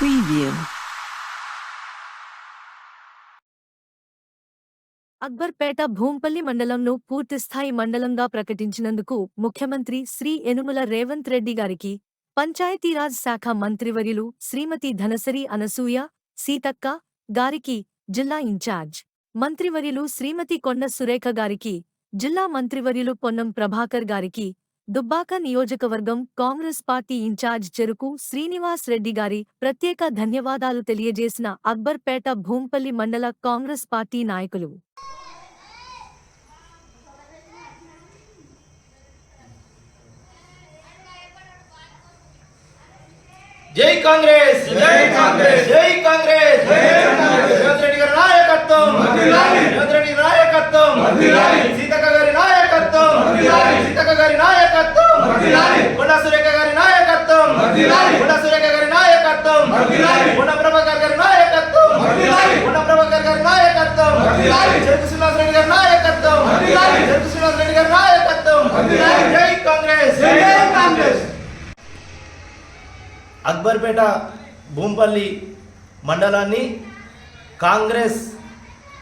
Preview. Akbarpet Bhumpally మండలంను పూర్తిస్థాయి మండలంగా ప్రకటించినందుకు ముఖ్యమంత్రి శ్రీ ఎనుముల రేవంత్ రెడ్డి గారికి పంచాయతీరాజ్ శాఖ మంత్రివర్యులు శ్రీమతి ధనసరి అనసూయ సీతక్క గారికి జిల్లా ఇన్ఛార్జ్ మంత్రివర్యులు శ్రీమతి కొండ సురేఖ గారికి జిల్లా మంత్రివర్యులు పొన్నం ప్రభాకర్ గారికి దుబ్బాక నియోజకవర్గం కాంగ్రెస్ పార్టీ ఇన్ఛార్జ్ చెరుకు శ్రీనివాస్ రెడ్డి గారి ప్రత్యేక ధన్యవాదాలు తెలియజేసిన అక్బర్పేట భూంపల్లి మండల కాంగ్రెస్ పార్టీ నాయకులు జై కాంగ్రెస్ జై కాంగ్రెస్! జై కాంగ్రెస్ జై కాంగ్రెస్! రేవంత్ రెడ్డి గారి నాయకత్వం వర్ధిల్లాలి! రేవంత్ రెడ్డి నాయకత్వం వర్ధిల్లాలి! సీతక్క గారి నాయకత్వం వర్ధిల్లాలి! సీతక్క గారి నాయకత్వం వర్ధిల్లాలి! కొండ సురేఖ గారి నాయకత్వం సురేఖ గారి నాయకత్వం ప్రభాకర్ గారి నాయకత్వం ప్రభాకర్ గారి నాయకత్వం వర్ధిల్లాలి! చెరుకు శ్రీనివాస్ రెడ్డి గారి నాయకత్వం వర్ధిల్లాలి! చెరుకు శ్రీనివాస్ రెడ్డి గారి నాయకత్వం వర్ధిల్లాలి! జై కాంగ్రెస్ జై కాంగ్రెస్! అక్బర్పేట భూంపల్లి మండలాన్ని కాంగ్రెస్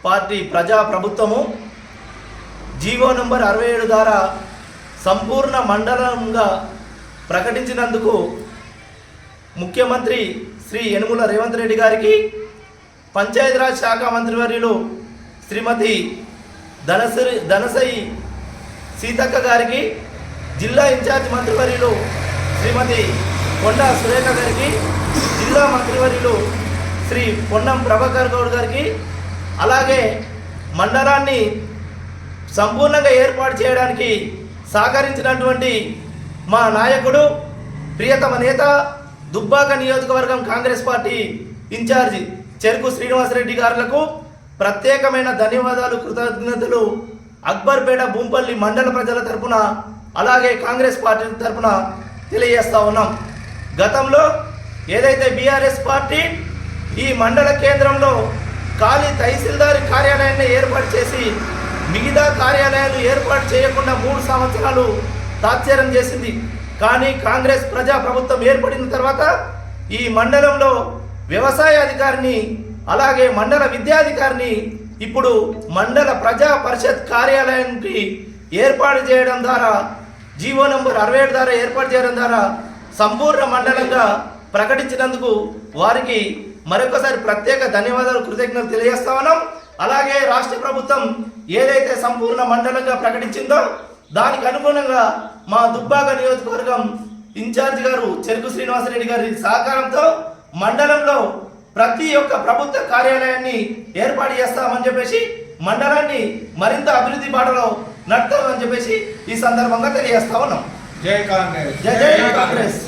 పార్టీ ప్రజా ప్రభుత్వము జీవో నంబర్ అరవై ఏడు ద్వారా సంపూర్ణ మండలంగా ప్రకటించినందుకు ముఖ్యమంత్రి శ్రీ యనుమల రేవంత్ రెడ్డి గారికి పంచాయతీరాజ్ శాఖ మంత్రివర్యులు శ్రీమతి ధనసరి ధనసయి సీతక్క గారికి జిల్లా ఇన్ఛార్జ్ మంత్రివర్యులు శ్రీమతి కొండ సురేఖ గారికి జిల్లా మంత్రివర్యులు శ్రీ పొన్నం ప్రభాకర్ గౌడ్ గారికి అలాగే మండలాన్ని సంపూర్ణంగా ఏర్పాటు చేయడానికి సహకరించినటువంటి మా నాయకుడు ప్రియతమ నేత దుబ్బాక నియోజకవర్గం కాంగ్రెస్ పార్టీ ఇన్ఛార్జి చెరుకు శ్రీనివాసరెడ్డి గారులకు ప్రత్యేకమైన ధన్యవాదాలు కృతజ్ఞతలు. అక్బర్పేట భూంపల్లి మండల ప్రజల తరపున అలాగే కాంగ్రెస్ పార్టీ తరపున తెలియజేస్తా ఉన్నాం. గతంలో ఏదైతే బీఆర్ఎస్ పార్టీ ఈ మండల కేంద్రంలో ఖాళీ తహసీల్దారి కార్యాలయాన్ని ఏర్పాటు చేసి మిగతా కార్యాలయాలు ఏర్పాటు చేయకుండా మూడు సంవత్సరాలు తాత్సారం చేసింది. కానీ కాంగ్రెస్ ప్రజా ప్రభుత్వం ఏర్పడిన తర్వాత ఈ మండలంలో వ్యవసాయ అధికారిని అలాగే మండల విద్యాధికారిని ఇప్పుడు మండల ప్రజా పరిషత్ కార్యాలయానికి ఏర్పాటు చేయడం ద్వారా జీవో నంబర్ అరవై ఏడు ద్వారా ఏర్పాటు చేయడం ద్వారా సంపూర్ణ మండలంగా ప్రకటించినందుకు వారికి మరొకసారి ప్రత్యేక ధన్యవాదాలు కృతజ్ఞతలు తెలియజేస్తా ఉన్నాం. అలాగే రాష్ట్ర ప్రభుత్వం ఏదైతే సంపూర్ణ మండలంగా ప్రకటించిందో దానికి అనుగుణంగా మా దుబ్బాక నియోజకవర్గం ఇన్ఛార్జ్ గారు చెరుకు శ్రీనివాసరెడ్డి గారి సహకారంతో మండలంలో ప్రతి ఒక్క ప్రభుత్వ కార్యాలయాన్ని ఏర్పాటు చేస్తామని చెప్పేసి మండలాన్ని మరింత అభివృద్ధి బాటలో నడుతామని చెప్పేసి ఈ సందర్భంగా తెలియజేస్తా ఉన్నాం. జై కాంగ్రెస్. జై జై కాంగ్రెస్.